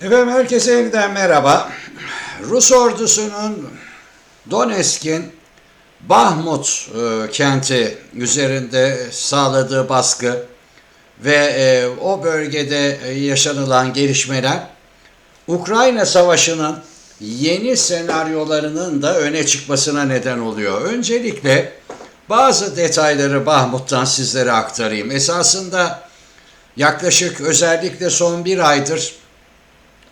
Efendim herkese yeniden merhaba. Rus ordusunun Donetsk'in Bahmut e, kenti üzerinde sağladığı baskı ve e, o bölgede e, yaşanılan gelişmeler Ukrayna Savaşı'nın yeni senaryolarının da öne çıkmasına neden oluyor. Öncelikle bazı detayları Bahmut'tan sizlere aktarayım. Esasında yaklaşık özellikle son bir aydır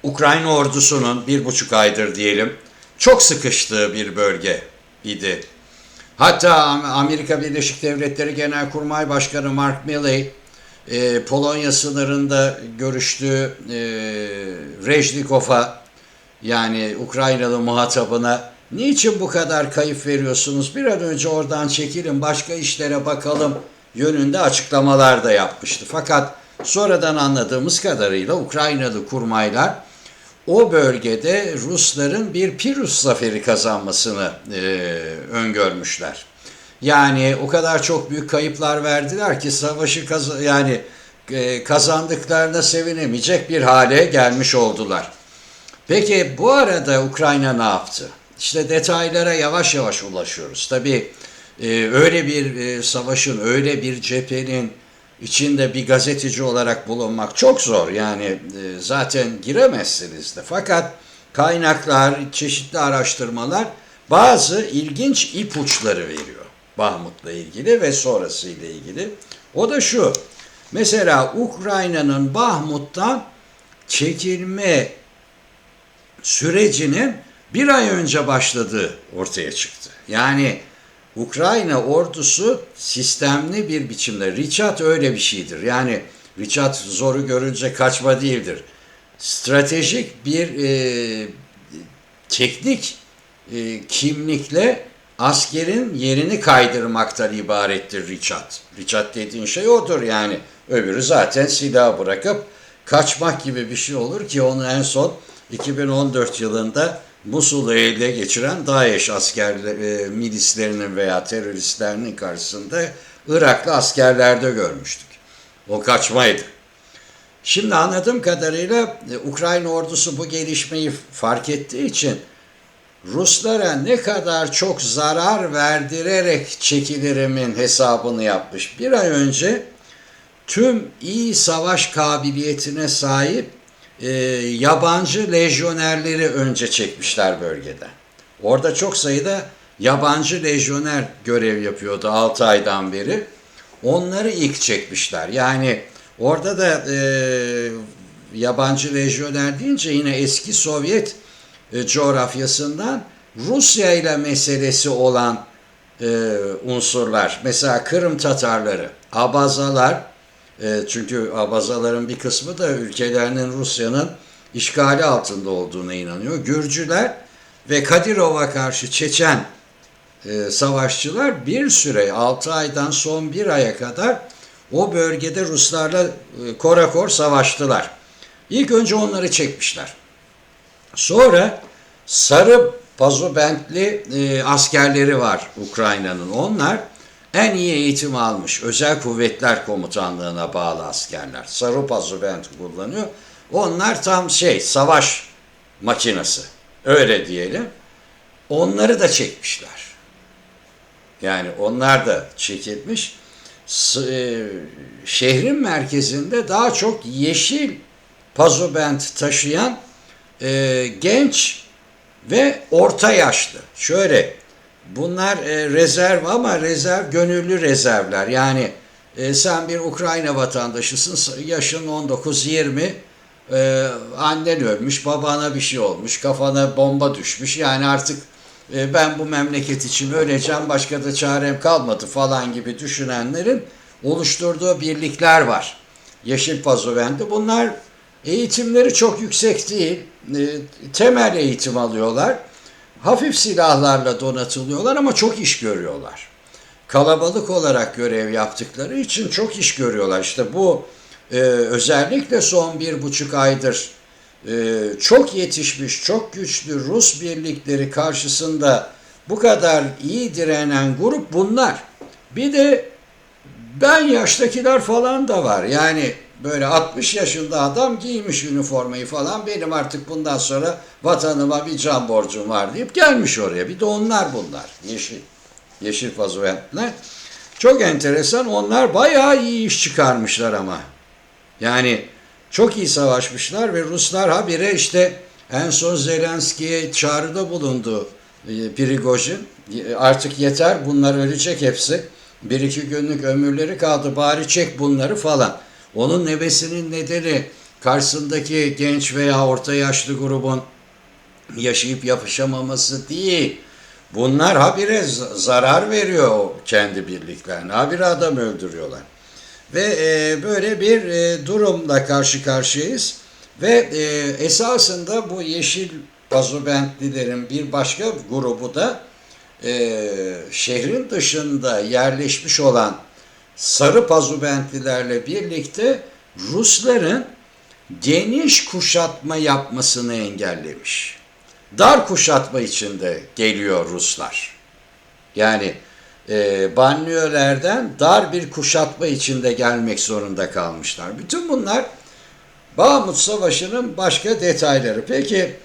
Ukrayna ordusunun bir buçuk aydır diyelim çok sıkıştığı bir bölge idi. Hatta Amerika Birleşik Devletleri Genelkurmay Başkanı Mark Milley e, Polonya sınırında görüştüğü e, Rejnikov'a yani Ukraynalı muhatabına niçin bu kadar kayıp veriyorsunuz bir an önce oradan çekilin başka işlere bakalım yönünde açıklamalar da yapmıştı. Fakat sonradan anladığımız kadarıyla Ukraynalı kurmaylar o bölgede Rusların bir Pirus zaferi kazanmasını e, öngörmüşler. Yani o kadar çok büyük kayıplar verdiler ki savaşı kaz yani e, kazandıklarına sevinemeyecek bir hale gelmiş oldular. Peki bu arada Ukrayna ne yaptı? İşte detaylara yavaş yavaş ulaşıyoruz. Tabii e, öyle bir e, savaşın, öyle bir cephenin içinde bir gazeteci olarak bulunmak çok zor. Yani e, zaten giremezsiniz de. Fakat kaynaklar, çeşitli araştırmalar bazı ilginç ipuçları veriyor. Bahmut'la ilgili ve sonrasıyla ilgili. O da şu. Mesela Ukrayna'nın Bahmut'tan çekilme sürecinin bir ay önce başladığı ortaya çıktı. Yani Ukrayna ordusu sistemli bir biçimde, Richard öyle bir şeydir. Yani Richard zoru görünce kaçma değildir. Stratejik bir e, teknik e, kimlikle askerin yerini kaydırmaktan ibarettir Richard. Richard dediğin şey odur yani. Öbürü zaten silah bırakıp kaçmak gibi bir şey olur ki onu en son 2014 yılında Musul'u ele geçiren DAEŞ askerleri, e, milislerinin veya teröristlerinin karşısında Iraklı askerlerde görmüştük. O kaçmaydı. Şimdi anladığım kadarıyla e, Ukrayna ordusu bu gelişmeyi fark ettiği için Ruslara ne kadar çok zarar verdirerek çekilirimin hesabını yapmış. Bir ay önce tüm iyi savaş kabiliyetine sahip e, yabancı lejyonerleri önce çekmişler bölgeden. Orada çok sayıda yabancı lejyoner görev yapıyordu 6 aydan beri. Onları ilk çekmişler. Yani orada da e, yabancı lejyoner deyince yine eski Sovyet e, coğrafyasından Rusya ile meselesi olan e, unsurlar. Mesela Kırım Tatarları, Abazalar, e, çünkü Abazaların bir kısmı da ülkelerinin Rusya'nın işgali altında olduğuna inanıyor. Gürcüler ve Kadirov'a karşı Çeçen e, savaşçılar bir süre 6 aydan son bir aya kadar o bölgede Ruslarla e, korakor savaştılar. İlk önce onları çekmişler. Sonra sarı pazobentli e, askerleri var Ukrayna'nın. Onlar en iyi eğitim almış özel kuvvetler komutanlığına bağlı askerler. Sarı pazobent kullanıyor. Onlar tam şey savaş makinesi. Öyle diyelim. Onları da çekmişler. Yani onlar da çekilmiş. E, şehrin merkezinde daha çok yeşil pazobent taşıyan e, genç ve orta yaşlı. Şöyle bunlar e, rezerv ama rezerv gönüllü rezervler. Yani e, sen bir Ukrayna vatandaşısın yaşın 19-20 e, annen ölmüş babana bir şey olmuş kafana bomba düşmüş yani artık e, ben bu memleket için öleceğim başka da çarem kalmadı falan gibi düşünenlerin oluşturduğu birlikler var. Yeşil Pazoven'de bunlar eğitimleri çok yüksek değil e, temel eğitim alıyorlar. Hafif silahlarla donatılıyorlar ama çok iş görüyorlar. Kalabalık olarak görev yaptıkları için çok iş görüyorlar. İşte bu e, özellikle son bir buçuk aydır e, çok yetişmiş, çok güçlü Rus birlikleri karşısında bu kadar iyi direnen grup bunlar. Bir de ben yaştakiler falan da var. Yani böyle 60 yaşında adam giymiş üniformayı falan benim artık bundan sonra vatanıma bir can borcum var deyip gelmiş oraya. Bir de onlar bunlar. Yeşil. Yeşil fazoventler. Çok enteresan. Onlar bayağı iyi iş çıkarmışlar ama. Yani çok iyi savaşmışlar ve Ruslar habire işte en son Zelenski'ye çağrıda bulundu e, Prigojin. E, Artık yeter bunlar ölecek hepsi. Bir iki günlük ömürleri kaldı bari çek bunları falan. Onun nevesinin nedeni karşısındaki genç veya orta yaşlı grubun yaşayıp yapışamaması değil. Bunlar habire zarar veriyor kendi birliklerine. Habire adam öldürüyorlar. Ve e, böyle bir e, durumla karşı karşıyayız. Ve e, esasında bu yeşil pazobentlilerin bir başka grubu da e, şehrin dışında yerleşmiş olan sarı pazubentlilerle birlikte Rusların geniş kuşatma yapmasını engellemiş. Dar kuşatma içinde geliyor Ruslar. Yani e, banliyölerden dar bir kuşatma içinde gelmek zorunda kalmışlar. Bütün bunlar Bahmut Savaşı'nın başka detayları. Peki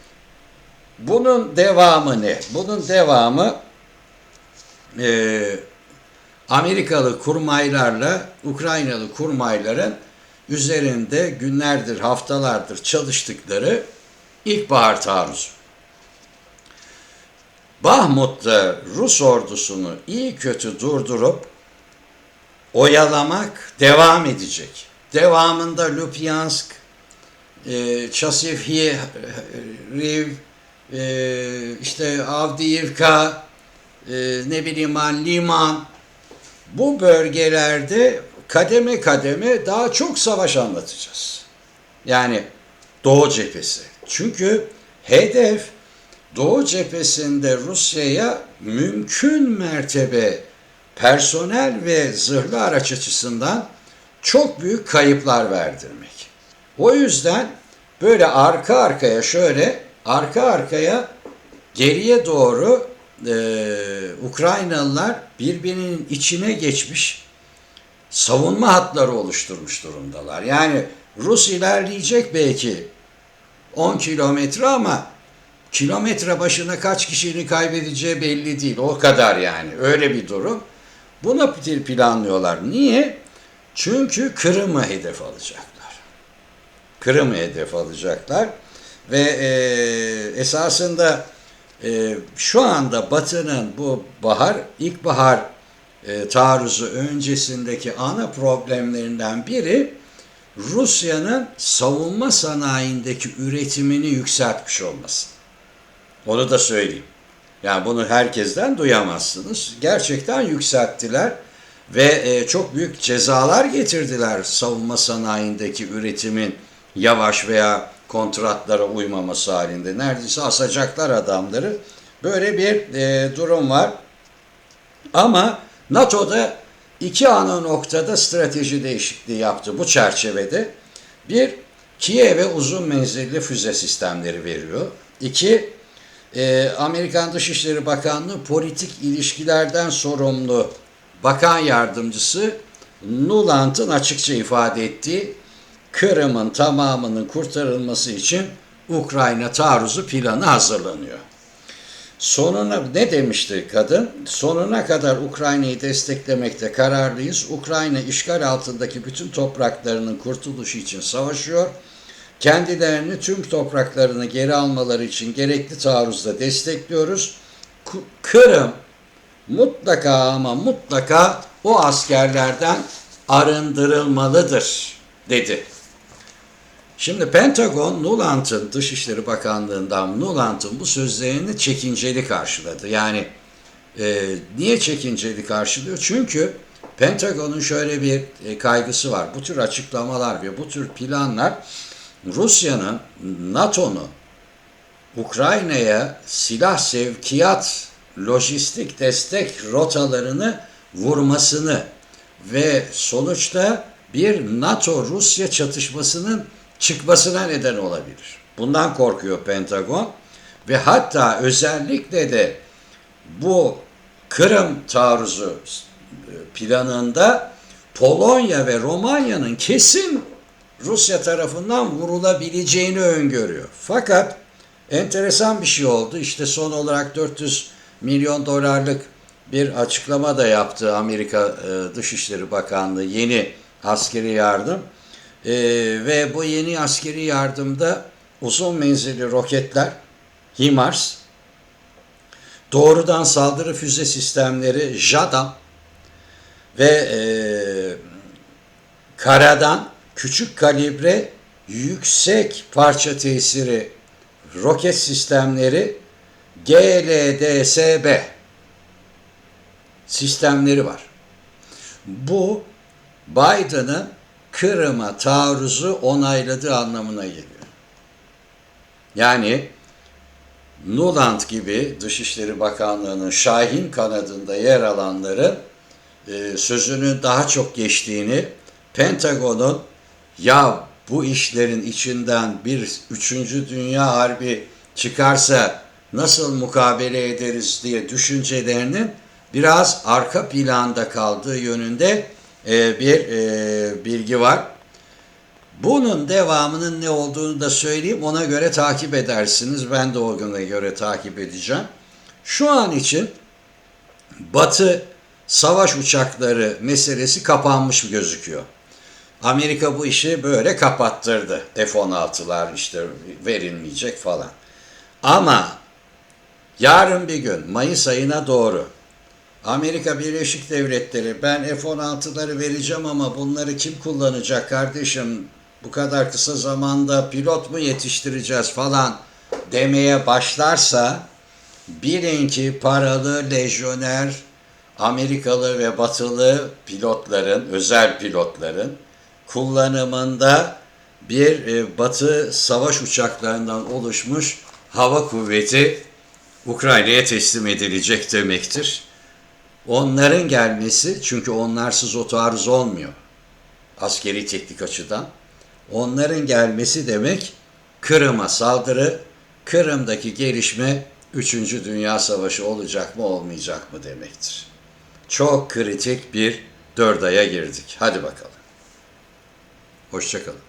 bunun devamı ne? Bunun devamı e, Amerikalı kurmaylarla Ukraynalı kurmayların üzerinde günlerdir, haftalardır çalıştıkları ilkbahar taarruzu. Bahmut'ta Rus ordusunu iyi kötü durdurup oyalamak devam edecek. Devamında Lupyansk, e, Chasiv-Riv, e, işte Avdiivka, e, ne bileyim ben Liman, bu bölgelerde kademe kademe daha çok savaş anlatacağız. Yani Doğu cephesi. Çünkü hedef Doğu cephesinde Rusya'ya mümkün mertebe personel ve zırhlı araç açısından çok büyük kayıplar verdirmek. O yüzden böyle arka arkaya şöyle arka arkaya geriye doğru e, Ukraynalılar birbirinin içine geçmiş savunma hatları oluşturmuş durumdalar. Yani Rus ilerleyecek belki 10 kilometre ama kilometre başına kaç kişinin kaybedeceği belli değil. O kadar yani. Öyle bir durum. Buna planlıyorlar. Niye? Çünkü Kırım'ı hedef alacaklar. Kırım'ı hedef alacaklar. Ve e, esasında e, şu anda Batı'nın bu bahar, ilkbahar e, taarruzu öncesindeki ana problemlerinden biri Rusya'nın savunma sanayindeki üretimini yükseltmiş olması. Onu da söyleyeyim. Yani bunu herkesten duyamazsınız. Gerçekten yükselttiler ve e, çok büyük cezalar getirdiler savunma sanayindeki üretimin yavaş veya kontratlara uymaması halinde. Neredeyse asacaklar adamları. Böyle bir e, durum var. Ama NATO'da iki ana noktada strateji değişikliği yaptı bu çerçevede. Bir, Kiev'e uzun menzilli füze sistemleri veriyor. İki, e, Amerikan Dışişleri Bakanlığı politik ilişkilerden sorumlu bakan yardımcısı Nuland'ın açıkça ifade ettiği Kırım'ın tamamının kurtarılması için Ukrayna taarruzu planı hazırlanıyor. Sonuna ne demişti kadın? Sonuna kadar Ukrayna'yı desteklemekte kararlıyız. Ukrayna işgal altındaki bütün topraklarının kurtuluşu için savaşıyor. Kendilerini tüm topraklarını geri almaları için gerekli taarruzda destekliyoruz. Kırım mutlaka ama mutlaka o askerlerden arındırılmalıdır dedi. Şimdi Pentagon, Nuland'ın Dışişleri Bakanlığı'ndan Nuland'ın bu sözlerini çekinceli karşıladı. Yani e, niye çekinceli karşılıyor? Çünkü Pentagon'un şöyle bir e, kaygısı var. Bu tür açıklamalar ve bu tür planlar Rusya'nın NATO'nu Ukrayna'ya silah sevkiyat, lojistik destek rotalarını vurmasını ve sonuçta bir NATO-Rusya çatışmasının çıkmasına neden olabilir. Bundan korkuyor Pentagon ve hatta özellikle de bu Kırım taarruzu planında Polonya ve Romanya'nın kesin Rusya tarafından vurulabileceğini öngörüyor. Fakat enteresan bir şey oldu. İşte son olarak 400 milyon dolarlık bir açıklama da yaptı Amerika e, Dışişleri Bakanlığı yeni askeri yardım. E, ve bu yeni askeri yardımda uzun menzilli roketler, HIMARS, doğrudan saldırı füze sistemleri JADAM ve e, karadan küçük kalibre yüksek parça tesiri roket sistemleri GLDSB sistemleri var. Bu Biden'ın Kırım'a taarruzu onayladığı anlamına geliyor. Yani Nuland gibi Dışişleri Bakanlığı'nın Şahin kanadında yer alanların e, sözünün daha çok geçtiğini, Pentagon'un ya bu işlerin içinden bir üçüncü dünya harbi çıkarsa nasıl mukabele ederiz diye düşüncelerinin biraz arka planda kaldığı yönünde e, bir e, bilgi var. Bunun devamının ne olduğunu da söyleyeyim. Ona göre takip edersiniz. Ben de o güne göre takip edeceğim. Şu an için Batı savaş uçakları meselesi kapanmış gözüküyor. Amerika bu işi böyle kapattırdı. F-16'lar işte verilmeyecek falan. Ama yarın bir gün Mayıs ayına doğru Amerika Birleşik Devletleri ben F-16'ları vereceğim ama bunları kim kullanacak kardeşim bu kadar kısa zamanda pilot mu yetiştireceğiz falan demeye başlarsa bilin ki paralı lejyoner Amerikalı ve batılı pilotların, özel pilotların kullanımında bir e, batı savaş uçaklarından oluşmuş hava kuvveti Ukrayna'ya teslim edilecek demektir. Onların gelmesi çünkü onlarsız o taarruz olmuyor askeri teknik açıdan. Onların gelmesi demek Kırım'a saldırı, Kırım'daki gelişme 3. Dünya Savaşı olacak mı olmayacak mı demektir. Çok kritik bir dört aya girdik. Hadi bakalım. Hoşçakalın.